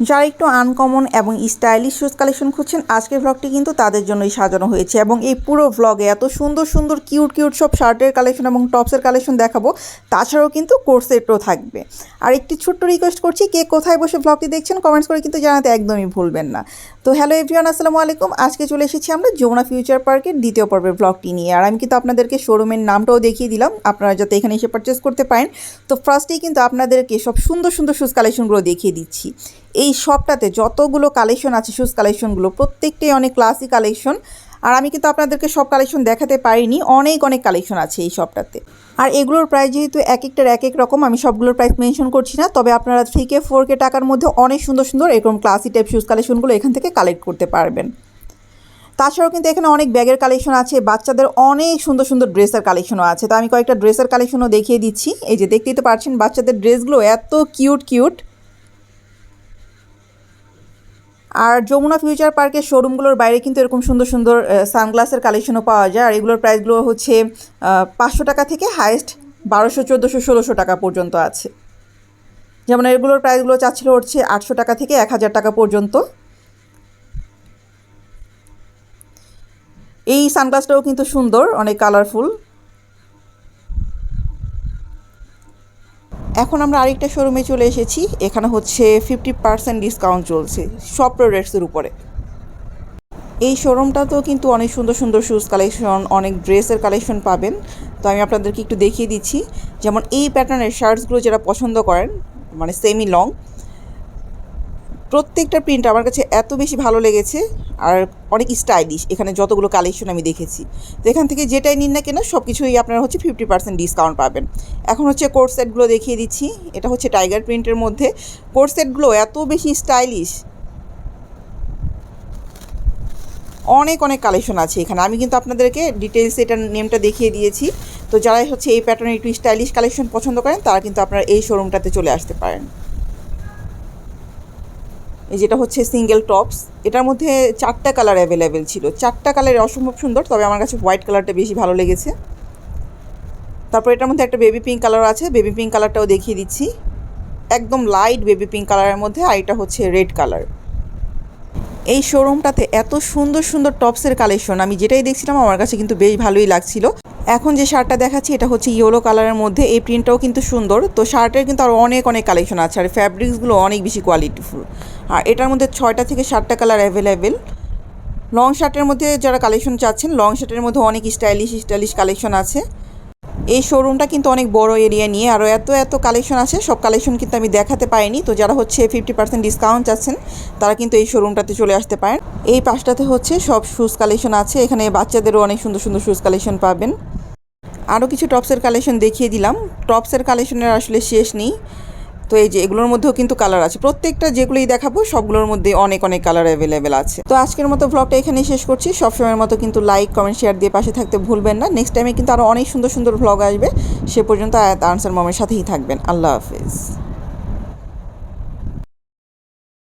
যারা একটু আনকমন এবং স্টাইলিশ শুজ কালেকশন খুঁজছেন, আজকের ভ্লগটি কিন্তু তাদের জন্যই সাজানো হয়েছে এবং এই পুরো ভ্লগে এত সুন্দর সুন্দর কিউট কিউট সব শার্টের কালেকশন এবং টপসের কালেকশন দেখাবো। তাছাড়াও কিন্তু কোর্সেটও থাকবে। আর একটি ছোট্ট রিকোয়েস্ট করছি, কে কোথায় বসে ভ্লগটি দেখছেন কমেন্টস করে কিন্তু জানাতে একদমই ভুলবেন না। তো হ্যালো এভরিওয়ান আসসালামু আলাইকুম। আজকে চলে এসেছি আমরা যমুনা ফিউচার পার্কের দ্বিতীয় পর্বের ভ্লগটি নিয়ে। আর আমি কিন্তু আপনাদেরকে শোরুমের নামটাও দেখিয়ে দিলাম। আপনারা যাতে এখানে এসে পারচেস করতে পারেন। তো ফার্স্টেই কিন্তু আপনাদেরকে সব সুন্দর সুন্দর শুজ কালেকশনগুলো দেখিয়ে দিচ্ছি। এই শপটাতে যতগুলো কালেকশন আছে শুজ কালেকশনগুলো প্রত্যেকটাই অনেক ক্লাসি কালেকশন আর আমি কিন্তু আপনাদেরকে সব কালেকশন দেখাতে পারিনি, অনেক অনেক কালেকশন আছে এই শপটাতে আর এগুলোর প্রাইস যেহেতু এক একটার এক এক রকম, আমি সবগুলোর প্রাইস মেনশন করছি না, তবে আপনারা থ্রি কে ফোর কে টাকার মধ্যে অনেক সুন্দর সুন্দর এরকম ক্লাসি টাইপ শুজ কালেকশনগুলো এখান থেকে কালেক্ট করতে পারবেন। তাছাড়াও কিন্তু এখানে অনেক ব্যাগের কালেকশন আছে, বাচ্চাদের অনেক সুন্দর সুন্দর ড্রেসের কালেকশনও আছে। তো আমি কয়েকটা ড্রেসের কালেকশনও দেখিয়ে দিচ্ছি। এই যে দেখতেই তো পারছেন বাচ্চাদের ড্রেসগুলো এত কিউট কিউট আর যমুনা ফিউচার পার্কের শোরুমগুলোর বাইরে কিন্তু এরকম সুন্দর সুন্দর সানগ্লাসের কালেকশনও পাওয়া যায়। আর এগুলোর প্রাইসগুলো হচ্ছে পাঁচশো টাকা থেকে হায়েস্ট বারোশো, চোদ্দোশো, ষোলোশো টাকা পর্যন্ত আছে। যেমন এগুলোর প্রাইসগুলো চাচ্ছিল হচ্ছে আটশো টাকা থেকে এক হাজার টাকা পর্যন্ত। এই সানগ্লাসটাও কিন্তু সুন্দর, অনেক কালারফুল এখন আমরা আরেকটা শোরুমে চলে এসেছি। এখানে হচ্ছে ফিফটি পার্সেন্ট ডিসকাউন্ট চলছে সব প্রোডাক্টসের উপরে। এই শোরুমটাতেও কিন্তু অনেক সুন্দর সুন্দর শুজ কালেকশন অনেক ড্রেসের কালেকশন পাবেন। তো আমি আপনাদেরকে একটু দেখিয়ে দিচ্ছি। যেমন এই প্যাটার্নের শার্টসগুলো যারা পছন্দ করেন মানে সেমি লং প্রত্যেকটা প্রিন্ট আমার কাছে এত বেশি ভালো লেগেছে আর অনেক স্টাইলিশ এখানে যতগুলো কালেকশন আমি দেখেছি। তো এখান থেকে যেটাই নিন না কেন সব কিছুই আপনারা হচ্ছে ফিফটি পার্সেন্ট ডিসকাউন্ট পাবেন। এখন হচ্ছে কোর্ট সেটগুলো দেখিয়ে দিচ্ছি। এটা হচ্ছে টাইগার প্রিন্টের মধ্যে। কোর্ট সেটগুলো এত বেশি স্টাইলিশ অনেক অনেক কালেকশন আছে এখানে। আমি কিন্তু আপনাদেরকে ডিটেলস এটার নেমটা দেখিয়ে দিয়েছি। তো যারা হচ্ছে এই প্যাটার্নের একটু স্টাইলিশ কালেকশন পছন্দ করেন, তারা কিন্তু আপনারা এই শোরুমটাতে চলে আসতে পারেন। যেটা হচ্ছে সিঙ্গেল টপস এটার মধ্যে চারটা কালার অ্যাভেলেবেল ছিল। চারটা কালার অসম্ভব সুন্দর, তবে আমার কাছে হোয়াইট কালারটা বেশি ভালো লেগেছে। তারপর এটার মধ্যে একটা বেবি পিঙ্ক কালার আছে বেবি পিঙ্ক কালারটাও দেখিয়ে দিচ্ছি। একদম লাইট বেবি পিঙ্ক কালারের মধ্যে, আর এটা হচ্ছে রেড কালার এই শোরুমটাতে এত সুন্দর সুন্দর টপসের কালেকশন আমি যেটাই দেখছিলাম, আমার কাছে কিন্তু বেশ ভালোই লাগছিল। এখন যে শার্টটা দেখাচ্ছি, এটা হচ্ছে ইয়েলো কালারের মধ্যে। এই প্রিন্টটাও কিন্তু সুন্দর। তো শার্টের কিন্তু আরও অনেক অনেক কালেকশন আছে। আর ফ্যাব্রিক্সগুলো অনেক বেশি কোয়ালিটিফুল আর এটার মধ্যে ছয়টা থেকে সাতটা কালার অ্যাভেলেবেল লং শার্টের মধ্যে যারা কালেকশন চাচ্ছেন লং শার্টের মধ্যে অনেক স্টাইলিশ স্টাইলিশ কালেকশন আছে। এই শোরুমটা কিন্তু অনেক বড় এরিয়া নিয়ে আরও এত এত কালেকশন আছে। সব কালেকশন কিন্তু আমি দেখাতে পাইনি তো যারা হচ্ছে ফিফটি পার্সেন্ট ডিসকাউন্ট চাচ্ছেন, তারা কিন্তু এই শোরুমটাতে চলে আসতে পারেন। এই পাশটাতে হচ্ছে সব শুজ কালেকশন আছে। এখানে বাচ্চাদেরও অনেক সুন্দর সুন্দর শুজ কালেকশন পাবেন। আরও কিছু টপসের কালেকশন দেখিয়ে দিলাম। টপসের কালেকশনের আসলে শেষ নেই। তো এই যে এগুলোর মধ্যেও কিন্তু কালার আছে। প্রত্যেকটা যেগুলোই দেখাবো, সবগুলোর মধ্যে অনেক অনেক কালার অ্যাভেলেবেল আছে। তো আজকের মতো ব্লগটা এখানেই শেষ করছি। সবসময়ের মতো কিন্তু লাইক কমেন্ট শেয়ার দিয়ে পাশে থাকতে ভুলবেন না। নেক্সট টাইমে কিন্তু আরও অনেক সুন্দর সুন্দর ভ্লগ আসবে। সে পর্যন্ত আনসার মমের সাথেই থাকবেন। আল্লাহ হাফিজ।